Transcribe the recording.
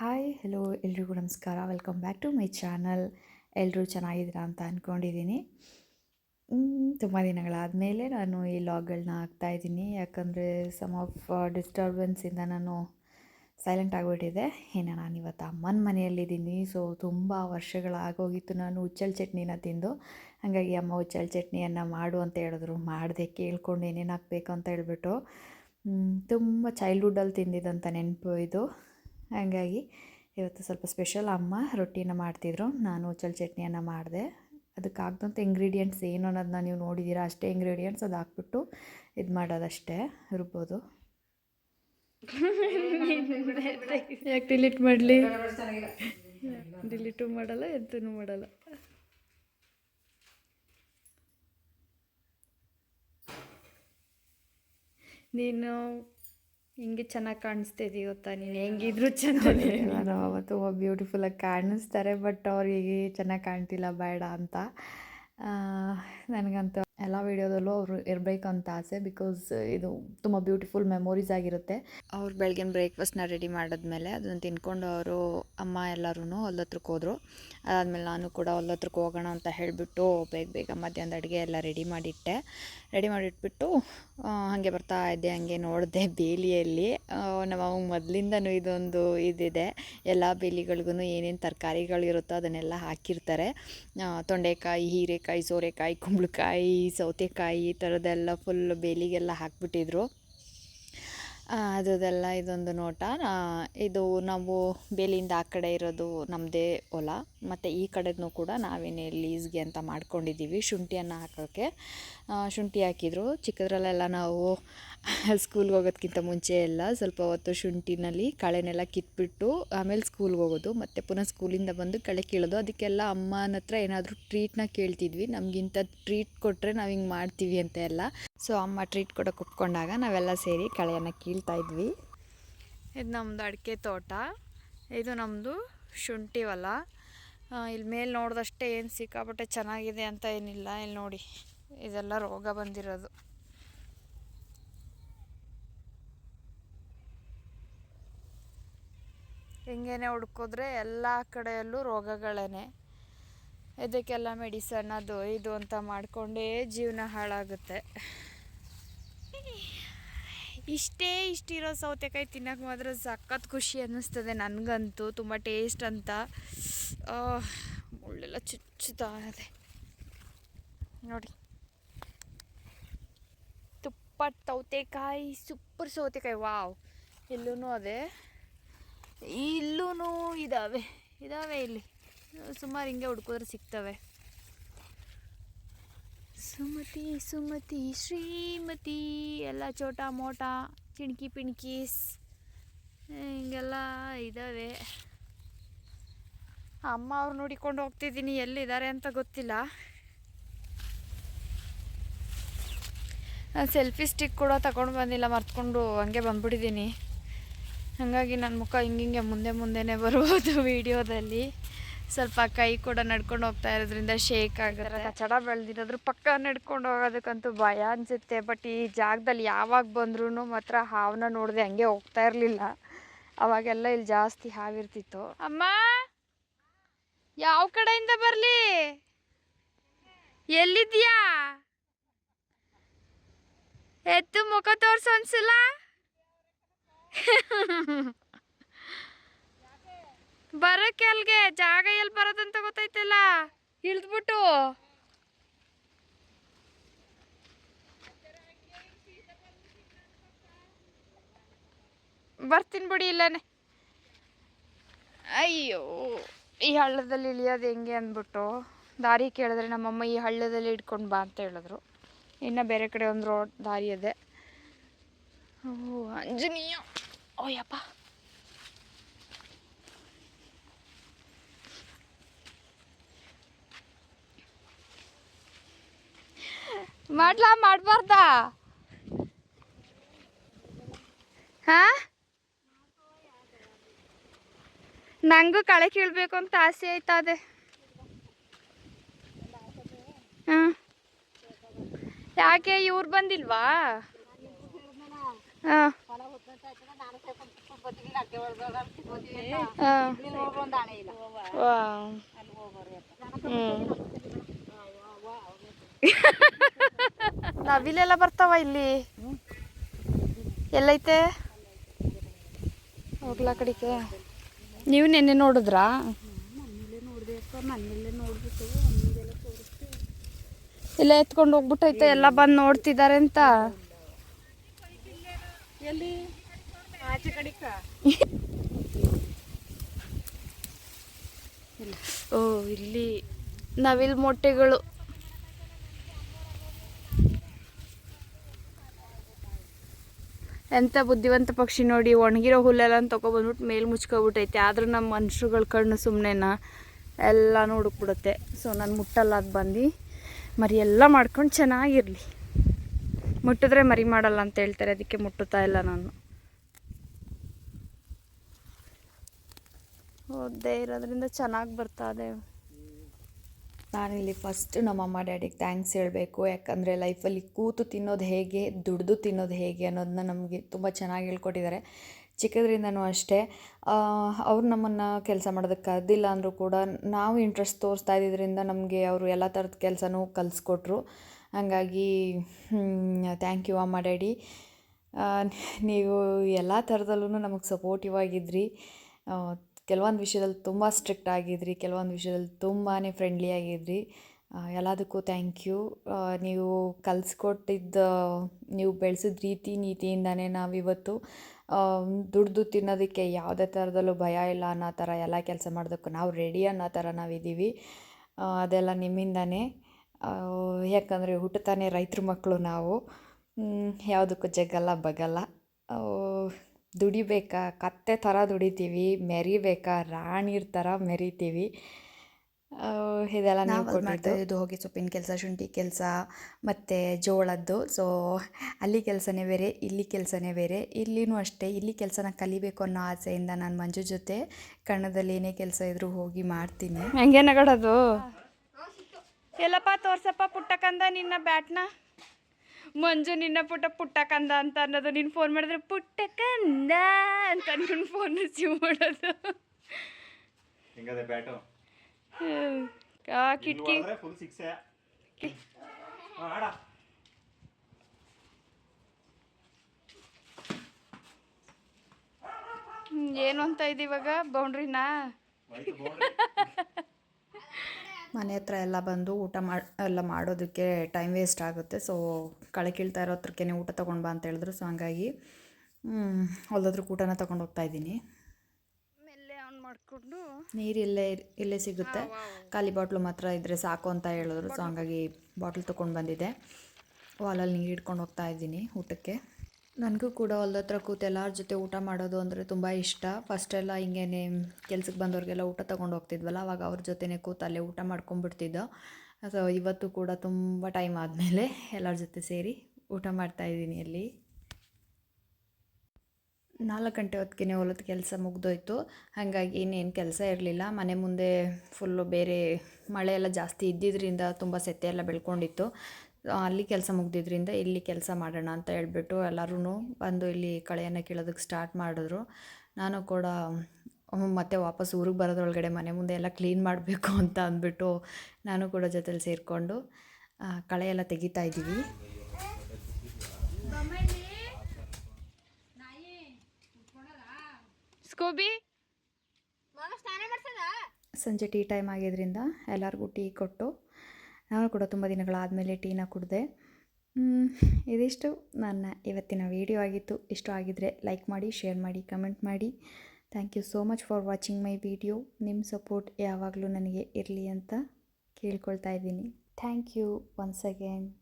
Hi hello ಎಲ್ರಿಗೂ ನಮಸ್ಕಾರ. Welcome back to my channel ಎಲ್ಲರೂ ಚೆನ್ನಾಗಿದ್ದೀರಾ ಅಂತ ಅಂದ್ಕೊಂಡಿದ್ದೀನಿ ತುಂಬ ದಿನಗಳಾದಮೇಲೆ ನಾನು ಈ ಲಾಗ್ಗಳನ್ನ ಹಾಕ್ತಾಯಿದ್ದೀನಿ ಯಾಕಂದರೆ ಸಮ್ ಆಫ್ ಡಿಸ್ಟರ್ಬೆನ್ಸಿಂದ ನಾನು ಸೈಲೆಂಟ್ ಆಗಿಬಿಟ್ಟಿದೆ. ಏನೋ ನಾನು ಇವತ್ತು ಅಮ್ಮನ ಮನೆಯಲ್ಲಿದ್ದೀನಿ. ಸೊ ತುಂಬ ವರ್ಷಗಳಾಗೋಗಿತ್ತು ನಾನು ಉಚ್ಚಲ್ ಚಟ್ನಿನ ತಿಂದು. ಹಾಗಾಗಿ ಅಮ್ಮ ಉಚ್ಚಲ್ ಚಟ್ನಿಯನ್ನು ಮಾಡು ಅಂತ ಹೇಳಿದ್ರು. ಮಾಡಿದೆ ಕೇಳ್ಕೊಂಡು ಏನೇನು ಹಾಕ್ಬೇಕು ಅಂತ ಹೇಳ್ಬಿಟ್ಟು. ತುಂಬ ಚೈಲ್ಡ್ಹುಡ್ಡಲ್ಲಿ ತಿಂದಿದ್ದಂಥ ನೆನಪು ಇದು. ಹಾಗಾಗಿ ಇವತ್ತು ಸ್ವಲ್ಪ ಸ್ಪೆಷಲ್ ಅಮ್ಮ ರೊಟ್ಟಿನ ಮಾಡ್ತಿದ್ರು. ನಾನು ಉಚ್ಚಲ್ ಚಟ್ನಿಯನ್ನು ಮಾಡಿದೆ. ಅದಕ್ಕೆ ಆಗ್ದಂಥ ಇಂಗ್ರೀಡಿಯೆಂಟ್ಸ್ ಏನು ಅನ್ನೋದನ್ನ ನೀವು ನೋಡಿದ್ದೀರಾ ಅಷ್ಟೇ ಇಂಗ್ರೀಡಿಯೆಂಟ್ಸ್ ಅದು ಹಾಕ್ಬಿಟ್ಟು ಇದು ಮಾಡೋದಷ್ಟೇ. ರುಬ್ಬೋದು. ಯಾಕೆ ಡಿಲೀಟ್ ಮಾಡಲಿ? ಡಿಲೀಟು ಮಾಡಲ್ಲ ಎಂತೂ ಮಾಡಲ್ಲ. ನೀನು ಹಿಂಗೆ ಚೆನ್ನಾಗಿ ಕಾಣಿಸ್ತಾ ಇದೀಯ ಗೊತ್ತಾ ನೀನು ಹೆಂಗಿದ್ರು ಚೆನ್ನಾಗಿ ಅವತ್ತು ಬ್ಯೂಟಿಫುಲ್ಲಾಗಿ ಕಾಣಿಸ್ತಾರೆ ಬಟ್ ಅವ್ರಿಗೆ ಚೆನ್ನಾಗಿ ಕಾಣ್ತಿಲ್ಲ ಬೇಡ ಅಂತ. ನನಗಂತೂ ಎಲ್ಲ ವೀಡಿಯೋದಲ್ಲೂ ಅವರು ಇರಬೇಕು ಅಂತ ಆಸೆ ಬಿಕಾಸ್ ಇದು ತುಂಬ ಬ್ಯೂಟಿಫುಲ್ ಮೆಮೊರೀಸ್ ಆಗಿರುತ್ತೆ. ಅವ್ರು ಬೆಳಗಿನ ಬ್ರೇಕ್ಫಾಸ್ಟ್ನ ರೆಡಿ ಮಾಡಿದ್ಮೇಲೆ ಅದನ್ನು ತಿನ್ಕೊಂಡು ಅವರು ಅಮ್ಮ ಎಲ್ಲರೂ ಹತ್ರಕ್ಕೆ ಹೋದರು. ಅದಾದಮೇಲೆ ನಾನು ಕೂಡ ಹತ್ರಕ್ಕೆ ಹೋಗೋಣ ಅಂತ ಹೇಳಿಬಿಟ್ಟು ಬೇಗ ಬೇಗ ಮಧ್ಯಾಹ್ನದ ಅಡುಗೆ ಎಲ್ಲ ರೆಡಿ ಮಾಡಿಟ್ಟೆ. ರೆಡಿ ಮಾಡಿಟ್ಬಿಟ್ಟು ಹಾಗೆ ಬರ್ತಾ ಇದ್ದೆ, ಹಾಗೆ ನೋಡಿದೆ ಬೇಲಿಯಲ್ಲಿ. ನಮ್ಮ ಮೊದಲಿಂದನೂ ಇದೊಂದು ಇದಿದೆ. ಎಲ್ಲ ಬೇಲಿಗಳಿಗೂ ಏನೇನು ತರಕಾರಿಗಳಿರುತ್ತೋ ಅದನ್ನೆಲ್ಲ ಹಾಕಿರ್ತಾರೆ. ತೊಂಡೆಕಾಯಿ, ಹೀರೆಕಾಯಿ, ಸೋರೆಕಾಯಿ, ಕುಂಬಳಕಾಯಿ ಸೌತೆಕಾಯಿ ಈ ಥರದ್ದೆಲ್ಲ ಫುಲ್ ಬೇಲಿಗೆಲ್ಲ ಹಾಕ್ಬಿಟ್ಟಿದ್ರು. ಆ, ಅದರದ್ದೆಲ್ಲ ಇದೊಂದು ನೋಟ. ಇದು ನಾವು ಬೇಲಿಯಿಂದ ಆ ಕಡೆ ಇರೋದು ನಮ್ಮದೇ ಹೊಲ. ಮತ್ತು ಈ ಕಡೆದೂ ಕೂಡ ನಾವೇನೇ ಲೀಸ್ಗೆ ಅಂತ ಮಾಡ್ಕೊಂಡಿದ್ದೀವಿ ಶುಂಠಿಯನ್ನು ಹಾಕೋಕ್ಕೆ ಶುಂಠಿ ಹಾಕಿದ್ರು. ಚಿಕ್ಕದ್ರಲ್ಲೆಲ್ಲ ನಾವು ಸ್ಕೂಲ್ಗೆ ಹೋಗೋದಕ್ಕಿಂತ ಮುಂಚೆ ಎಲ್ಲ ಸ್ವಲ್ಪ ಹೊತ್ತು ಶುಂಠಿನಲ್ಲಿ ಕಳೆನೆಲ್ಲ ಕಿತ್ಬಿಟ್ಟು ಆಮೇಲೆ ಸ್ಕೂಲ್ಗೆ ಹೋಗೋದು. ಮತ್ತು ಪುನಃ ಸ್ಕೂಲಿಂದ ಬಂದು ಕಳೆ ಕೀಳೋದು. ಅದಕ್ಕೆಲ್ಲ ಅಮ್ಮನ ಹತ್ರ ಏನಾದರೂ ಟ್ರೀಟ್ನ ಕೇಳ್ತಿದ್ವಿ. ನಮಗಿಂತ ಟ್ರೀಟ್ ಕೊಟ್ಟರೆ ನಾವು ಹಿಂಗೆ ಮಾಡ್ತೀವಿ ಅಂತ ಎಲ್ಲ. ಸೊ ಅಮ್ಮ ಟ್ರೀಟ್ ಕೂಡ ಒಪ್ಕೊಂಡಾಗ ನಾವೆಲ್ಲ ಸೇರಿ ಕಳೆಯನ್ನು ಕೀಳ್ತಾ ಇದ್ವಿ. ಇದು ನಮ್ಮದು ಅಡಿಕೆ ತೋಟ. ಇದು ನಮ್ಮದು ಶುಂಠಿ ಹೊಲ. ಇಲ್ಲಿ ಮೇಲೆ ನೋಡಿದಷ್ಟೇ ಏನು ಸಿಕ್ಕಾಪಟ್ಟೆ ಚೆನ್ನಾಗಿದೆ ಅಂತ ಏನಿಲ್ಲ. ಇಲ್ಲಿ ನೋಡಿ, ಇದೆಲ್ಲ ರೋಗ ಬಂದಿರೋದು. ಹಿಂಗೇನೆ ಹುಡ್ಕೋದ್ರೆ ಎಲ್ಲ ಕಡೆಯಲ್ಲೂ ರೋಗಗಳೇ ಇದಕ್ಕೆಲ್ಲ ಮೆಡಿಸನ್ ಅದು ಇದು ಅಂತ ಮಾಡಿಕೊಂಡೇ ಜೀವನ ಹಾಳಾಗುತ್ತೆ. ಇಷ್ಟೇ ಇಷ್ಟಿರೋ ಸೌತೆಕಾಯಿ ತಿನ್ನೋಕೆ ಮಾತ್ರ ಸಖತ್ ಖುಷಿ ಅನ್ನಿಸ್ತದೆ ನನಗಂತೂ, ತುಂಬ ಟೇಸ್ಟ್ ಅಂತ. ಮುಳ್ಳೆಲ್ಲ ಚುಚ್ಚುತ್ತಾ ಇದೆ. ನೋಡಿ. ತುಪ್ಪ, ಸೌತೆಕಾಯಿ ಸೂಪರ್ ಸೌತೆಕಾಯಿ, ವಾವ್. ಇಲ್ಲೂ ಅದೇ. ಇಲ್ಲೂ ಇದ್ದಾವೆ ಇದ್ದಾವೆ ಇಲ್ಲಿ. ಸುಮಾರು ಹಿಂಗೆ ಹುಡ್ಕೋದ್ರೆ ಸಿಗ್ತವೆ. ಸುಮತಿ ಸುಮತಿ, ಶ್ರೀಮತಿ, ಎಲ್ಲ ಚೋಟ ಮೋಟ, ಚಿಣ್ಕಿ ಪಿಣ್ಕೀಸ್, ಹಿಂಗೆಲ್ಲ ಇದ್ದಾವೆ ಅಮ್ಮ ಅವ್ರು ನೋಡಿಕೊಂಡು ಹೋಗ್ತಿದ್ದೀನಿ, ಎಲ್ಲಿದ್ದಾರೆ ಅಂತ ಗೊತ್ತಿಲ್ಲ. ನಾನು ಸೆಲ್ಫಿ ಸ್ಟಿಕ್ ಕೂಡ ತಗೊಂಡು ಬಂದಿಲ್ಲ, ಮರ್ತ್ಕೊಂಡು ಹಂಗೆ ಬಂದ್ಬಿಟ್ಟಿದ್ದೀನಿ ಹಾಗಾಗಿ ನನ್ನ ಮುಖ ಹಿಂಗೆ ಮುಂದೆ ಮುಂದೆನೇ ಬರ್ಬೋದು ವಿಡಿಯೋದಲ್ಲಿ. ಸ್ವಲ್ಪ ಕೈ ಕೂಡ ನಡ್ಕೊಂಡು ಹೋಗ್ತಾ ಇರೋದ್ರಿಂದ ಶೇಕ್ ಆಗುತ್ತೆ. ಕಚಡ ಬೆಳೆದಿರೋದ್ರ ಪಕ್ಕ ನಡ್ಕೊಂಡು ಹೋಗೋದಕ್ಕಂತೂ ಭಯ ಅನಿಸುತ್ತೆ. ಬಟ್ ಈ ಜಾಗದಲ್ಲಿ ಯಾವಾಗ ಬಂದ್ರೂ ಮಾತ್ರ ಹಾವನ್ನ ನೋಡಿದೆ ಹಂಗೆ ಹೋಗ್ತಾ ಇರಲಿಲ್ಲ. ಅವಾಗೆಲ್ಲ ಇಲ್ಲಿ ಜಾಸ್ತಿ ಹಾವಿರ್ತಿತ್ತು. ಅಮ್ಮ ಯಾವ ಕಡೆಯಿಂದ ಬರಲಿ? ಎಲ್ಲಿದ್ಯಾ ಎತ್ತು ಮುಖ ತೋರ್ಸು ಒಂದ್ಸಲ. ಬರಕ್ಕೆ ಅಲ್ಗೆ? ಜಾಗ ಎಲ್ಲಿ ಬರೋದಂತ ಗೊತ್ತೈತಲ್ಲ ಇಳಿದ್ಬಿಟ್ಟು. ಬರ್ತೀನಿ ಬಿಡಿ ಇಲ್ಲನೆ. ಅಯ್ಯೋ, ಈ ಹಳ್ಳದಲ್ಲಿ ಇಳಿಯೋದು ಹೆಂಗೆ ಅಂದ್ಬಿಟ್ಟು. ದಾರಿ ಕೇಳಿದ್ರೆ ನಮ್ಮಮ್ಮ ಈ ಹಳ್ಳದಲ್ಲಿ ಇಟ್ಕೊಂಡು ಬಾ ಅಂತ ಹೇಳಿದ್ರು. ಇನ್ನು ಬೇರೆ ಕಡೆ ಒಂದು ರೋಡ್ ದಾರಿ ಇದೆ. ಓ ಅಂಜನೀಯ ಓಯಪ್ಪ. ಮಾಡ್ಲಾ ಮಾಡಬಾರ್ದಾ? ಹಾ? ನಂಗೂ ಕಳೆ ಕೀಳ್ಬೇಕು ಅಂತ ಆಸೆ ಆಯ್ತಾ ಅದೇ. ಹಾಂ. ಯಾಕೆ ಇವ್ರು ಬಂದಿಲ್ವಾ? ಹಾಂ. ಹಾಂ. ಒಂದು ನವಿಲೆಲ್ಲ ಬರ್ತಾವ ಇಲ್ಲಿ? ಎಲ್ಲೈತೆ? ಹೋಗ್ಲಾ ಕಡಿಕೆ ನೀವು ನೆನ್ನೆ ನೋಡಿದ್ರಾ? ಇಲ್ಲ ಎತ್ಕೊಂಡು ಹೋಗ್ಬಿಟ್ಟೈತೆ ಎಲ್ಲ ಬಂದು ನೋಡ್ತಿದ್ದಾರೆ ಅಂತ. ಓ ಇಲ್ಲಿ ನವಿಲ್ ಮೊಟ್ಟೆಗಳು. ಎಂತ ಬುದ್ಧಿವಂತ ಪಕ್ಷಿ ನೋಡಿ ಒಣಗಿರೋ ಹುಲ್ಲೆಲ್ಲ ತಗೊಬಂದ್ಬಿಟ್ಟು ಮೇಲ್ ಮುಚ್ಕೊಬಿಟ್ಟೈತೆ. ಆದರೂ ನಮ್ಮ ಮನುಷ್ಯರುಗಳ ಕಣ್ಣು ಸುಮ್ಮನೆನ ಎಲ್ಲ ಹುಡುಕ್ಬಿಡುತ್ತೆ ಸೊ ನಾನು ಮುಟ್ಟಲ್ಲ ಅದು ಬಂದು ಮರಿ ಎಲ್ಲ ಮಾಡ್ಕೊಂಡು ಚೆನ್ನಾಗಿರಲಿ. ಮುಟ್ಟಿದ್ರೆ ಮರಿ ಮಾಡಲ್ಲ ಅಂತ ಹೇಳ್ತಾರೆ, ಅದಕ್ಕೆ ಮುಟ್ಟುತ್ತಾ ಇಲ್ಲ ನಾನು. ಓದ್ದೇ ಇರೋದ್ರಿಂದ ಚೆನ್ನಾಗಿ ಬರ್ತಾ ಇದೆ. ನಾನಿಲ್ಲಿ ಫಸ್ಟ್ ನಮ್ಮಮ್ಮ ಡ್ಯಾಡಿಗೆ ಥ್ಯಾಂಕ್ಸ್ ಹೇಳಬೇಕು. ಯಾಕಂದರೆ ಲೈಫಲ್ಲಿ ಕೂತು ತಿನ್ನೋದು ಹೇಗೆ, ದುಡ್ದು ತಿನ್ನೋದು ಹೇಗೆ ಅನ್ನೋದನ್ನ ನಮಗೆ ತುಂಬ ಚೆನ್ನಾಗಿ ಹೇಳ್ಕೊಟ್ಟಿದ್ದಾರೆ. ಚಿಕ್ಕದ್ರಿಂದನೂ ಅಷ್ಟೇ. ಅವ್ರು ನಮ್ಮನ್ನು ಕೆಲಸ ಮಾಡೋದಕ್ಕೆ ಕರೆದಿಲ್ಲ ಅಂದರೂ ಕೂಡ ನಾವು ಇಂಟ್ರೆಸ್ಟ್ ತೋರಿಸ್ತಾ ಇದ್ದಿದ್ದರಿಂದ ನಮಗೆ ಅವರು ಎಲ್ಲ ಥರದ ಕೆಲಸನೂ ಕಲಿಸ್ಕೊಟ್ರು. ಹಾಗಾಗಿ ಥ್ಯಾಂಕ್ ಯು ಅಮ್ಮ ಡ್ಯಾಡಿ ನೀವು ಎಲ್ಲ ಥರದಲ್ಲೂ ನಮಗೆ ಸಪೋರ್ಟಿವ್ ಆಗಿದ್ರಿ. ಕೆಲವೊಂದು ವಿಷಯದಲ್ಲಿ ತುಂಬ ಸ್ಟ್ರಿಕ್ಟ್ ಆಗಿದ್ರಿ, ಕೆಲವೊಂದು ವಿಷಯದಲ್ಲಿ ತುಂಬಾ ಫ್ರೆಂಡ್ಲಿ ಆಗಿದ್ರಿ. ಎಲ್ಲದಕ್ಕೂ ಥ್ಯಾಂಕ್ ಯು ನೀವು ಕಲಿಸ್ಕೊಟ್ಟಿದ್ದ, ನೀವು ಬೆಳೆಸಿದ ರೀತಿ ನೀತಿಯಿಂದನೇ ನಾವಿವತ್ತು ದುಡ್ದು ತಿನ್ನೋದಕ್ಕೆ ಯಾವುದೇ ಥರದಲ್ಲೂ ಭಯ ಇಲ್ಲ ಅನ್ನೋ ಥರ ಎಲ್ಲ ಕೆಲಸ ಮಾಡೋದಕ್ಕೂ ನಾವು ರೆಡಿ ಅನ್ನೋ ಥರ ನಾವಿದ್ದೀವಿ. ಅದೆಲ್ಲ ನಿಮ್ಮಿಂದನೇ. ಯಾಕಂದರೆ ಹುಟ್ಟುತ್ತಾನೆ ರೈತರ ಮಕ್ಕಳು ನಾವು. ಯಾವುದಕ್ಕೂ ಜಗ್ಗಲ್ಲ, ಬಗಲ್ಲ. ದುಡಿಬೇಕಾ? ಕತ್ತೆ ಥರ ದುಡಿತೀವಿ ಮೆರಿಬೇಕಾ? ರಾಣಿರ್ ಥರ ಮೆರಿತೀವಿ. ಇದೆಲ್ಲ ನಾವು ಹೋಗಿ ಸೊಪ್ಪಿನ ಕೆಲಸ ಶುಂಠಿ ಕೆಲಸ ಮತ್ತು ಜೋಳದ್ದು. ಸೊ ಅಲ್ಲಿ ಕೆಲಸನೇ ಬೇರೆ ಇಲ್ಲಿ ಕೆಲಸನೇ ಬೇರೆ. ಇಲ್ಲಿನೂ ಅಷ್ಟೇ ಇಲ್ಲಿ ಕೆಲಸನ ಕಲಿಬೇಕು ಅನ್ನೋ ಆಸೆಯಿಂದ ನಾನು ಮಂಜು ಜೊತೆ ಕಣ್ಣದಲ್ಲಿ ಏನೇ ಕೆಲಸ ಇದ್ದರೂ ಹೋಗಿ ಮಾಡ್ತೀನಿ. ಹೆಂಗೆ ನಗಡೋದು? ಎಲ್ಲಪ್ಪ ತೋರ್ಸಪ್ಪ ಪುಟ್ಟಕಂದ ನಿನ್ನ ಬ್ಯಾಟ್ನ. ಮಂಜು ನಿನ್ನ ಪುಟ್ಟ ಕಂದ ಅಂತ ಅನ್ನೋದು. ನೀನು ಫೋನ್ ಮಾಡಿದ್ರೆ ಪುಟ್ಟ ಕಂದ ಅಂತ ಅನ್ಕೊಂಡು ಫೋನ್ ರಿಸೀವ್ ಮಾಡೋದು. ಆ ಕಿಟಕಿ ಏನು ಅಂತ ಇದೆ ಇವಾಗ? ಬೌಂಡ್ರಿನಾ ಮನೆ ಹತ್ರ ಎಲ್ಲ ಬಂದು ಊಟ ಮಾಡಿ ಎಲ್ಲ ಮಾಡೋದಕ್ಕೆ ಟೈಮ್ ವೇಸ್ಟ್ ಆಗುತ್ತೆ. ಸೊ ಕಳೆ ಕೀಳ್ತಾ ಇರೋ ಹತ್ರಕ್ಕೆ ಊಟ ತೊಗೊಂಡು ಬಾ ಅಂತ ಹೇಳಿದ್ರು. ಸೊ ಹಂಗಾಗಿ ಹೊಲ್ದತ್ರ ಊಟನ ತೊಗೊಂಡು ಹೋಗ್ತಾ ಇದ್ದೀನಿ. ಮಾಡಿಕೊಂಡು ನೀರು ಇಲ್ಲೇ ಇಲ್ಲೇ ಸಿಗುತ್ತೆ. ಖಾಲಿ ಬಾಟ್ಲು ಮಾತ್ರ ಇದ್ದರೆ ಸಾಕು ಅಂತ ಹೇಳಿದ್ರು. ಸೊ ಹಂಗಾಗಿ ಬಾಟ್ಲ್ ತೊಗೊಂಡು ಬಂದಿದ್ದೆ. ವಾಲಲ್ಲಿ ನೀರು ಇಟ್ಕೊಂಡು ಹೋಗ್ತಾ ಇದ್ದೀನಿ ಊಟಕ್ಕೆ. ನನಗೂ ಕೂಡ ಹೊಲದತ್ರ ಕೂತು ಎಲ್ಲರ ಜೊತೆ ಊಟ ಮಾಡೋದು ಅಂದರೆ ತುಂಬ ಇಷ್ಟ. ಫಸ್ಟೆಲ್ಲ ಹಿಂಗೇನೆ ಕೆಲ್ಸಕ್ಕೆ ಬಂದವ್ರಿಗೆಲ್ಲ ಊಟ ತೊಗೊಂಡು ಹೋಗ್ತಿದ್ವಲ್ಲ, ಅವಾಗ ಅವ್ರ ಜೊತೆನೇ ಕೂತು ಅಲ್ಲೇ ಊಟ ಮಾಡ್ಕೊಂಡ್ಬಿಡ್ತಿದ್ದೋ. ಸೊ ಇವತ್ತು ಕೂಡ ತುಂಬ ಟೈಮ್ ಆದಮೇಲೆ ಎಲ್ಲರ ಜೊತೆ ಸೇರಿ ಊಟ ಮಾಡ್ತಾಯಿದ್ದೀನಿ ಅಲ್ಲಿ. ನಾಲ್ಕು ಗಂಟೆ ಹೊತ್ತಿಗೆ ಹೊಲದ ಕೆಲಸ ಮುಗ್ದೋಯ್ತು. ಹಾಗಾಗಿ ಇನ್ನೇನು ಕೆಲಸ ಇರಲಿಲ್ಲ. ಮನೆ ಮುಂದೆ ಫುಲ್ಲು ಬೇರೆ ಮಳೆ ಎಲ್ಲ ಜಾಸ್ತಿ ಇದ್ದಿದ್ದರಿಂದ ತುಂಬ ಸೆತ್ತೆ ಎಲ್ಲ ಬೆಳ್ಕೊಂಡಿತ್ತು. ಅಲ್ಲಿ ಕೆಲಸ ಮುಗ್ದಿದ್ರಿಂದ ಇಲ್ಲಿ ಕೆಲಸ ಮಾಡೋಣ ಅಂತ ಹೇಳ್ಬಿಟ್ಟು ಎಲ್ಲರೂ ಬಂದು ಇಲ್ಲಿ ಕಳೆಯನ್ನು ಕೀಳೋದಕ್ಕೆ ಸ್ಟಾರ್ಟ್ ಮಾಡಿದ್ರು. ನಾನು ಕೂಡ ಮತ್ತೆ ವಾಪಸ್ ಊರಿಗೆ ಬರೋದ್ರೊಳಗಡೆ ಮನೆ ಮುಂದೆ ಎಲ್ಲ ಕ್ಲೀನ್ ಮಾಡಬೇಕು ಅಂತ ಅಂದ್ಬಿಟ್ಟು ನಾನು ಕೂಡ ಜೊತೆಲಿ ಸೇರಿಕೊಂಡು ಕಳೆ ಎಲ್ಲ ತೆಗಿತಾ ಇದ್ದೀವಿ. ಸಂಜೆ ಟೀ ಟೈಮ್ ಆಗಿದ್ದರಿಂದ ಎಲ್ಲರಿಗೂ ಟೀ ಕೊಟ್ಟು ನಾನು ಕೂಡ ತುಂಬ ದಿನಗಳಾದಮೇಲೆ ಟೀನ ಕುಡಿದೆ. ಇದಿಷ್ಟು. ನನ್ನ ಇವತ್ತಿನ ವಿಡಿಯೋ ಆಗಿತ್ತು. ಇಷ್ಟ ಆಗಿದ್ದರೆ ಲೈಕ್ ಮಾಡಿ, ಶೇರ್ ಮಾಡಿ, ಕಮೆಂಟ್ ಮಾಡಿ. Thank you so much for watching my video. ನಿಮ್ಮ ಸಪೋರ್ಟ್ ಯಾವಾಗಲೂ ನನಗೆ ಇರಲಿ ಅಂತ ಕೇಳ್ಕೊಳ್ತಾ ಇದ್ದೀನಿ. Thank you once again.